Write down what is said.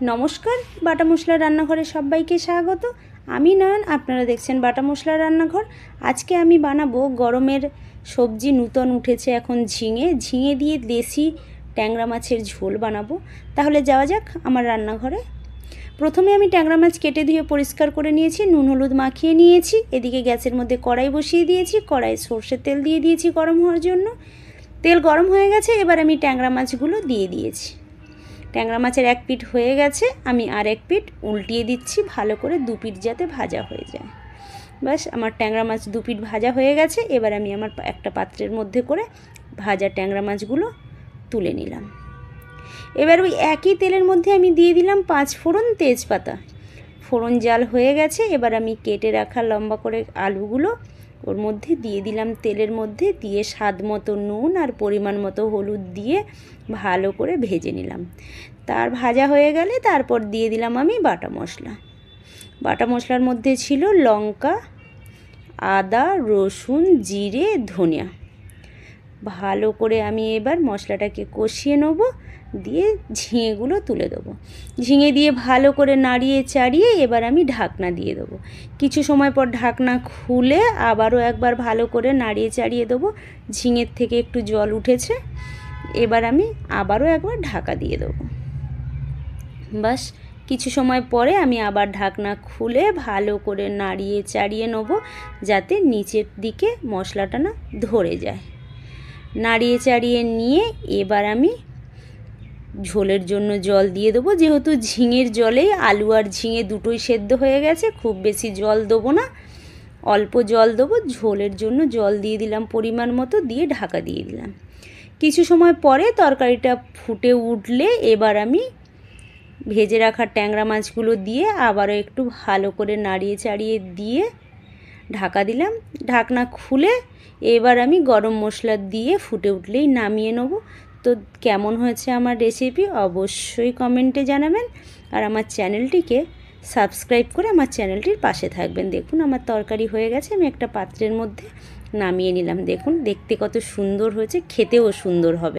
নমস্কার, বাটা মশলা রান্নাঘরে সবাইকে স্বাগত। আমি নয়ন, আপনারা দেখছেন বাটা মশলা রান্নাঘর। আজকে আমি বানাবো গরমের সবজি নূতন উঠেছে এখন ঝিঙে। ঝিঙে দিয়ে দেশি ট্যাংরা মাছের ঝোল বানাবো। তাহলে যাওয়া যাক আমার রান্নাঘরে। প্রথমে আমি ট্যাংরা মাছ কেটে ধুয়ে পরিষ্কার করে নিয়েছি, নুন, হলুদ মাখিয়ে নিয়েছি। এদিকে গ্যাসের মধ্যে কড়াই বসিয়ে দিয়েছি কড়াই সর্ষের তেল দিয়ে দিয়েছি গরম হওয়ার জন্য। তেল গরম হয়ে গেছে, এবার আমি ট্যাংরা মাছগুলো দিয়ে দিয়েছি। ট্যাংরা মাছের এক পিঠ হয়ে গেছে, আমি আর এক পিঠ উল্টিয়ে দিচ্ছি, ভালো করে দু পিঠ যাতে ভাজা হয়ে যায়। ব্যাস, আমার ট্যাংরা মাছ দু পিঠ ভাজা হয়ে গেছে, এবার আমি আমার একটা পাত্রের মধ্যে করে ভাজা ট্যাংরা মাছগুলো তুলে নিলাম। এবার ওই একই তেলের মধ্যে আমি দিয়ে দিলাম পাঁচ ফোড়ন তেজপাতা। ফোড়ন জাল হয়ে গেছে, এবার আমি কেটে রাখা লম্বা করে আলুগুলো ওর মধ্যে দিয়ে দিলাম তেলের মধ্যে, দিয়ে স্বাদ মতো নুন আর পরিমাণ মতো হলুদ দিয়ে ভালো করে ভেজে নিলাম। তার ভাজা হয়ে গেলে তারপর দিয়ে দিলাম আমি বাটা মশলা। বাটা মশলার মধ্যে ছিল লঙ্কা, আদা, রসুন, জিরে, ধনিয়া। ভালো করে আমি এবার মশলাটাকে কষিয়ে নেব। দিয়ে ঝিঙেগুলো তুলে দেবো। ঝিঙে দিয়ে ভালো করে নাড়িয়ে চাড়িয়ে এবার আমি ঢাকনা দিয়ে দেবো। কিছু সময় পর ঢাকনা খুলে আবারও একবার ভালো করে নাড়িয়ে চাড়িয়ে দেবো। ঝিঙের থেকে একটু জল উঠেছে। এবার আমি আবারও একবার ঢাকা দিয়ে দেবো। বাস, কিছু সময় পরে আমি আবার ঢাকনা খুলে ভালো করে নাড়িয়ে চাড়িয়ে নেব যাতে নিচের দিকে মশলাটা না ধরে যায়। নাড়িয়ে চাড়িয়ে নিয়ে এবার আমি ঝোলের জন্য জল দিয়ে দেবো। যেহেতু ঝিঙের জলেই আলু আর ঝিঙে দুটোই সেদ্ধ হয়ে গেছে, খুব বেশি জল দেবো না। অল্প জল দেবো, ঝোলের জন্য জল দিয়ে দিলাম পরিমাণ মতো, দিয়ে ঢাকা দিয়ে দিলাম। কিছু সময় পরে তরকারিটা ফুটে উঠলে এবার আমি ভেজে রাখা ট্যাংরা মাছগুলো দিয়ে আবারও একটু ভালো করে নাড়িয়ে চাড়িয়ে দিয়ে ঢাকা দিলাম। ঢাকনা খুলে এবার আমি গরম মশলা দিয়ে ফুটে উঠলেই নামিয়ে নেব। তো কেমন হয়েছে আমার রেসিপি অবশ্যই কমেন্টে জানাবেন। আর আমার চ্যানেলটিকে সাবস্ক্রাইব করে আমার চ্যানেলটির পাশে থাকবেন। দেখুন আমার তরকারি হয়ে গেছে, আমি একটা পাত্রের মধ্যে নামিয়ে নিলাম। দেখুন, দেখতে কত সুন্দর হয়েছে, খেতেও সুন্দর হবে।